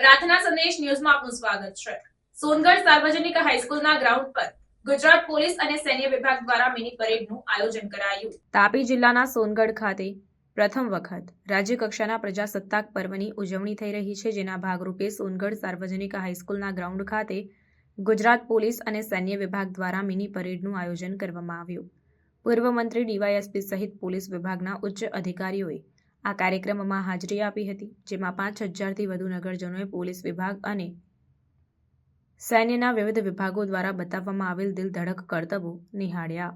પ્રાર્થના સંદેશ ન્યૂઝમાં આપનું સ્વાગત છે. સોનગઢ સાર્વજનિક હાઈસ્કૂલના ગ્રાઉન્ડ પર ગુજરાત પોલીસ અને સૈન્ય વિભાગ દ્વારા મિની પરેડનું આયોજન કરાયું. તાપી જિલ્લાના સોનગઢ ખાતે પ્રથમ વખત રાજ્યકક્ષાના પ્રજાસત્તાક પર્વની ઉજવણી થઈ રહી છે, જેના ભાગરૂપે સોનગઢ સાર્વજનિક હાઈસ્કૂલના ગ્રાઉન્ડ ખાતે ગુજરાત પોલીસ અને સૈન્ય વિભાગ દ્વારા મિની પરેડનું આયોજન કરવામાં આવ્યું. પૂર્વ મંત્રી ડીવાયએસપી સહિત પોલીસ વિભાગના ઉચ્ચ અધિકારીઓએ આ કાર્યક્રમમાં હાજરી આપી હતી, જેમાં પાંચ હજારથી વધુ નગરજનોએ પોલીસ વિભાગ અને સૈન્યના વિવિધ વિભાગો દ્વારા બતાવવામાં આવેલ દિલ ધડક કરતબો નિહાળ્યા.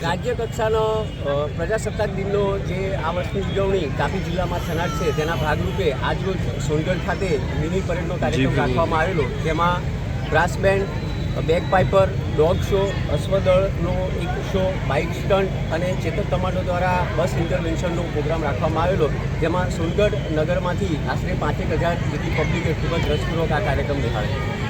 રાજ્ય કક્ષાનો પ્રજાસત્તાક દિનનો જે આ વર્ષની ઉજવણી તાપી જિલ્લામાં થનાર છે તેના ભાગરૂપે આજરોજ સોનગઢ ખાતે મિની પરેડનો કાર્યક્રમ રાખવામાં આવેલો જેમાં brass band bagpiper dog show અશ્વદળનો એક શો બાઇક સ્ટન્ટ અને ચેતક કમાન્ડો દ્વારા બસ ઇન્ટરવેન્શનનો પ્રોગ્રામ રાખવામાં આવેલો જેમાં સોનગઢ નગરમાંથી આશરે પાંચેક હજાર જેટલી પબ્લિકે ખૂબ જ રસપૂર્વક આ કાર્યક્રમ નિહાળ્યો